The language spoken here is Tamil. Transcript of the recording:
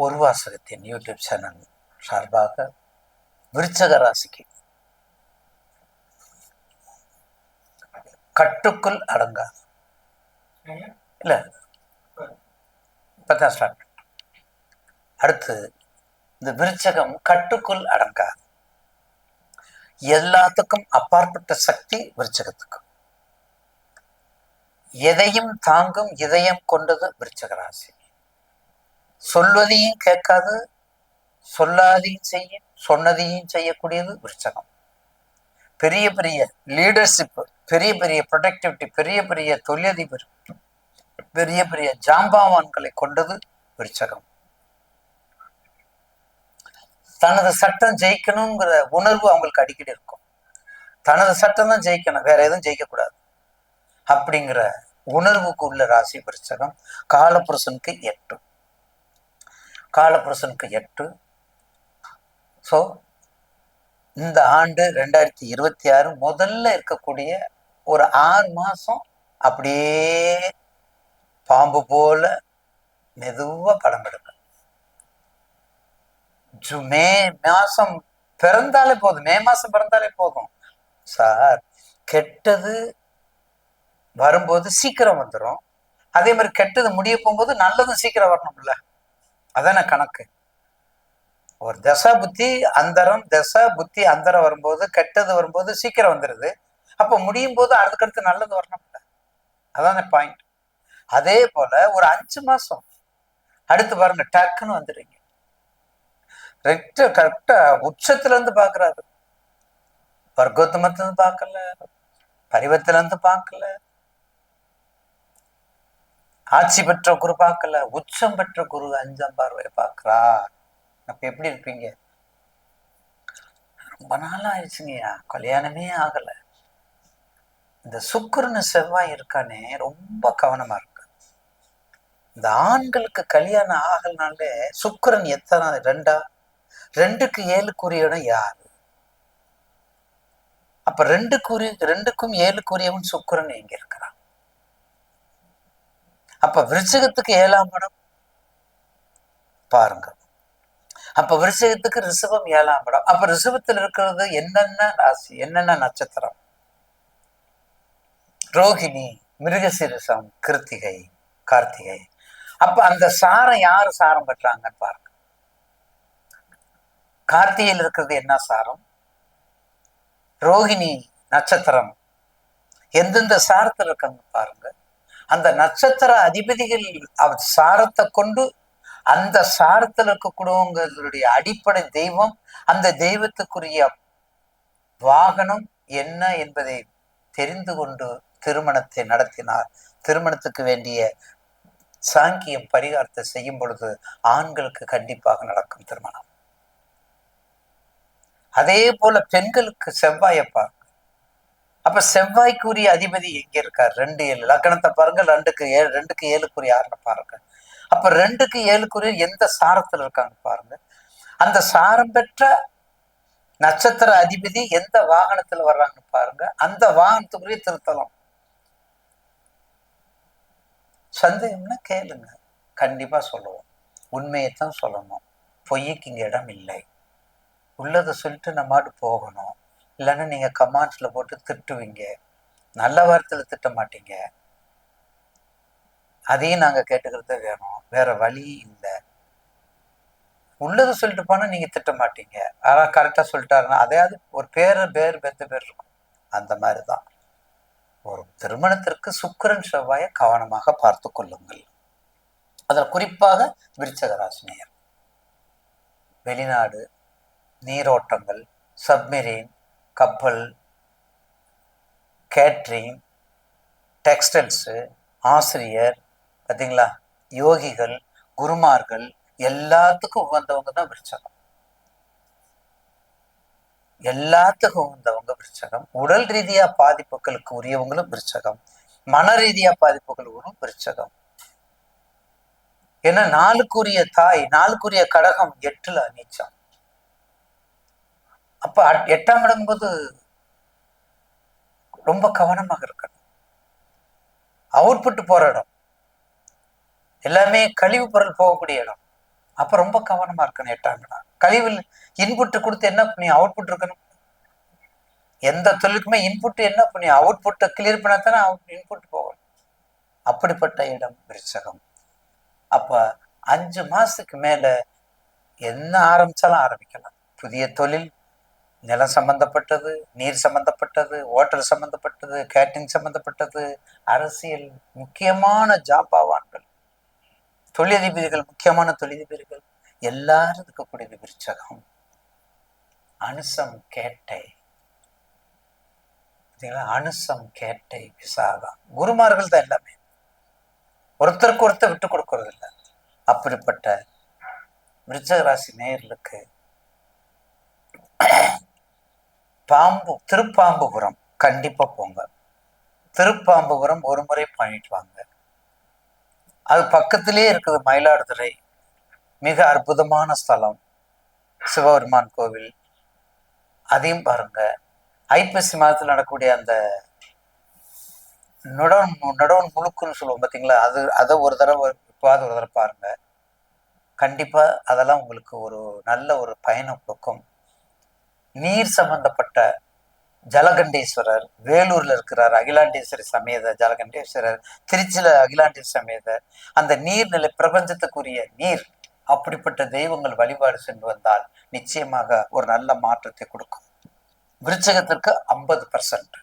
ஒரு வாசகத்தின் யூடியூப் சேனல் சார்பாக விருச்சக ராசிக்கு கட்டுக்குள் அடங்காது இல்ல. ஸ்டார்ட் அடுத்து இந்த விருச்சகம் கட்டுக்குள் அடங்காது எல்லாத்துக்கும் அப்பாற்பட்ட சக்தி விருச்சகத்துக்கும் எதையும் தாங்கும் இதயம் கொண்டது விருச்சக ராசி சொல்வதையும் கேட்காது சொல்லாதையும் செய்யும் சொன்னதையும் செய்யக்கூடியது விருச்சகம். பெரிய பெரிய லீடர்ஷிப் பெரிய பெரிய ப்ரொடக்டிவிட்டி பெரிய பெரிய தொழிலதிபர் பெரிய பெரிய ஜாம்பாவான்களை கொண்டது விருச்சகம். தனது சட்டம் ஜெயிக்கணுங்கிற உணர்வு அவங்களுக்கு அடிக்கடி இருக்கும். தனது சட்டம் தான் ஜெயிக்கணும் வேற எதுவும் ஜெயிக்கக்கூடாது. அப்படிங்கிற உணர்வுக்கு உள்ள ராசி விருச்சகம் காலபுருஷனுக்கு எட்டும் காலபுருஷனுக்கு எட்டு. ஸோ இந்த ஆண்டு ரெண்டாயிரத்தி இருபத்தி ஆறு முதல்ல இருக்கக்கூடிய ஒரு ஆறு மாசம் அப்படியே பாம்பு போல மெதுவா படம் எடுங்க. ஜு- மே மாசம் பிறந்தாலே போதும். மே மாசம் பிறந்தாலே போதும். சார் கெட்டது வரும்போது சீக்கிரம் வந்துடும் அதே மாதிரி கெட்டது முடிய போகும்போது நல்லதும் சீக்கிரம் வரணும்ல. அதானே கணக்கு. ஒரு தசா புத்தி அந்தரம் தசா புத்தி அந்தரம் வரும்போது கெட்டது வரும்போது சீக்கிரம் வந்துடுது அப்போ முடியும் போது அதுக்கடுத்து நல்லது வரணும்ல அதானே பாயிண்ட் அதே போல ஒரு அஞ்சு மாசம் அடுத்து பாருங்க டக்குன்னு வந்துடுறீங்க. ரெட்டு கரெக்டா உச்சத்துல இருந்து பாக்குறாரு. வர்க்கோத்தமத்துல இருந்து பார்க்கல பரிவத்துல இருந்து பார்க்கல ஆட்சி பெற்ற குரு பார்க்கல உச்சம் பெற்ற குரு அஞ்சாம் பார்வையை பார்க்கறா அப்ப எப்படி இருப்பீங்க? ரொம்ப நாள் ஆயிடுச்சுங்கய்யா கல்யாணமே ஆகலை. இந்த சுக்குருன்னு செவ்வாய் இருக்கானே ரொம்ப கவனமா இருக்கு. இந்த ஆண்களுக்கு கல்யாணம் ஆகலனாலே சுக்கரன் எத்தனை? ரெண்டா? ரெண்டுக்கு ஏழுக்குரிய இடம் யார்? அப்ப ரெண்டுக்குரிய ரெண்டுக்கும் ஏழுக்குரியவன் சுக்கிரன் எங்க இருக்கிறான்? அப்ப விருச்சகத்துக்கு ஏழாம் படம் பாருங்க. அப்ப விருச்சகத்துக்கு ரிஷபம் ஏழாம் படம் அப்ப ரிஷபத்தில் இருக்கிறது என்னென்ன ராசி? என்னென்ன நட்சத்திரம்? ரோகிணி மிருகசிரசம் கிருத்திகை கார்த்திகை. அப்ப அந்த சாரம் யாரு சாரம் பெற்றாங்கன்னு பாருங்க. கார்த்திகையில் இருக்கிறது என்ன சாரம்? ரோகிணி நட்சத்திரம். எந்தெந்த சாரத்தில் இருக்காங்க பாருங்க. அந்த நட்சத்திர அதிபதிகள் அவர் சாரத்தை கொண்டு அந்த சாரத்தில் இருக்கக்கூடியவங்களுடைய அடிப்படை தெய்வம் அந்த தெய்வத்துக்குரிய வாகனம் என்ன என்பதை தெரிந்து கொண்டு திருமணத்தை நடத்தினார். திருமணத்துக்கு வேண்டிய சாங்கியம் பரிகாரத்தை செய்யும் பொழுது ஆண்களுக்கு கண்டிப்பாக நடக்கும் திருமணம். அதே போல பெண்களுக்கு செவ்வாயப்பா அப்ப செவ்வாய்க்குரிய அதிபதி எங்க இருக்கார்? ரெண்டு ஏழு. லக்கணத்தை பாருங்க. ரெண்டுக்கு ஏழு ரெண்டுக்கு ஏழுக்குரிய ஆறுன பாருங்க. அப்ப ரெண்டுக்கு ஏழுக்குரிய எந்த சாரத்துல இருக்காங்க பாருங்க. அந்த சாரம் பெற்ற நட்சத்திர அதிபதி எந்த வாகனத்துல வர்றாங்கன்னு பாருங்க. அந்த வாகனத்துக்குரிய திருத்தலம். சந்தேகம்னா கேளுங்க. கண்டிப்பா சொல்லுவோம். உண்மையைத்தான் சொல்லணும். பொய்க்கு இங்க இடம் இல்லை. உள்ளதை சொல்லிட்டு நம்மாட்டு போகணும். இல்லைன்னா நீங்க கமாண்ட்ஸில் போட்டு திட்டுவீங்க. நல்ல வார்த்தையில் திட்ட மாட்டீங்க. அதையும் நாங்க கேட்டுக்கிறதே வேணும். வேற வழி இல்லை. உள்ளது சொல்லிட்டு போனா நீங்க திட்ட மாட்டீங்க. ஆனால் கரெக்டா சொல்லிட்டாருன்னா அதையாவது ஒரு பேர் பேர் பெத்த பேர் இருக்கும். அந்த மாதிரிதான். ஒரு திருமணத்திற்கு சுக்கரன் செவ்வாயை கவனமாக பார்த்து கொள்ளுங்கள். அதில் குறிப்பாக விருச்சகராசினியர். வெளிநாடு நீரோட்டங்கள் சப்மெரீன் கப்பல் கேட்ரிங் டெக்ஸ்டைல்ஸு ஆசிரியர் பார்த்தீங்களா யோகிகள் குருமார்கள் எல்லாத்துக்கும் உகந்தவங்க தான் விருச்சகம். எல்லாத்துக்கும் உகந்தவங்க விருச்சகம். உடல் ரீதியா பாதிப்புகளுக்கு உரியவங்களும் விருச்சகம். மன ரீதியா பாதிப்புகளும் விருச்சகம். ஏன்னா நாளுக்குரிய தாய் நாளுக்குரிய கடகம் எட்டுல நீச்சம். அப்ப அட்- எட்டாம் இடங்கும்போது ரொம்ப கவனமாக இருக்கணும். அவுட்புட் போற இடம். எல்லாமே கழிவு பொருள் போகக்கூடிய இடம். அப்ப ரொம்ப கவனமா இருக்கணும் எட்டாங்கன்னா கழிவில் இன்புட் கொடுத்து என்ன பண்ணி அவுட்புட் இருக்கணும்? எந்த தொழிலுக்குமே இன்புட் என்ன பண்ணி அவுட்புட்டை கிளியர் பண்ணா தானே அவுட் இன்புட் போகணும் அப்படிப்பட்ட இடம் விருச்சகம். அப்ப அஞ்சு மாசத்துக்கு மேல என்ன ஆரம்பிச்சாலும் ஆரம்பிக்கலாம். புதிய தொழில் நிலம் சம்பந்தப்பட்டது நீர் சம்பந்தப்பட்டது ஓட்டல் சம்பந்தப்பட்டது கேட்டரிங் சம்பந்தப்பட்டது அரசியல் முக்கியமான ஜாபாவான்கள் தொழிலதிபதிகள் முக்கியமான தொழிலதிபதிகள் எல்லாரும் இருக்கக்கூடியது விருச்சகம். அனுசம் கேட்டை. அனுசம் கேட்டை விசாகம். குருமார்கள் தான் எல்லாமே. ஒருத்தருக்கு ஒருத்தர் விட்டு கொடுக்கறது இல்லை அப்படிப்பட்ட விருச்சக ராசி நேயர்களுக்கு பாம்பு திருப்பாம்புபுரம். கண்டிப்பாக போங்க. திருப்பாம்புபுரம் ஒரு முறை பண்ணிட்டு வாங்க. அது பக்கத்திலேயே இருக்குது மயிலாடுதுறை. மிக அற்புதமான ஸ்தலம். சிவபெருமான் கோவில். அதையும் பாருங்க. ஐப்பசி மாதத்தில் நடக்கக்கூடிய அந்த நுடவன் நுடவன் முழுக்குன்னு சொல்லுவோம் பார்த்தீங்களா அது அதை ஒரு தடவை இப்போது ஒரு தடவை பாருங்க. கண்டிப்பாக அதெல்லாம் உங்களுக்கு ஒரு நல்ல ஒரு பயணம் கொடுக்கும். நீர் சம்பந்தப்பட்ட ஜலகண்டேஸ்வரர் வேலூர்ல இருக்கிறார் அகிலாண்டேஸ்வரி சமேத ஜலகண்டேஸ்வரர் திருச்சியில அகிலாண்டேஸ்வரி சமேத. அந்த நீர்நிலை பிரபஞ்சத்துக்குரிய நீர் அப்படிப்பட்ட தெய்வங்கள் வழிபாடு சென்று வந்தால் நிச்சயமாக ஒரு நல்ல மாற்றத்தை கொடுக்கும். விருச்சகத்திற்கு ஐம்பது பர்சன்ட்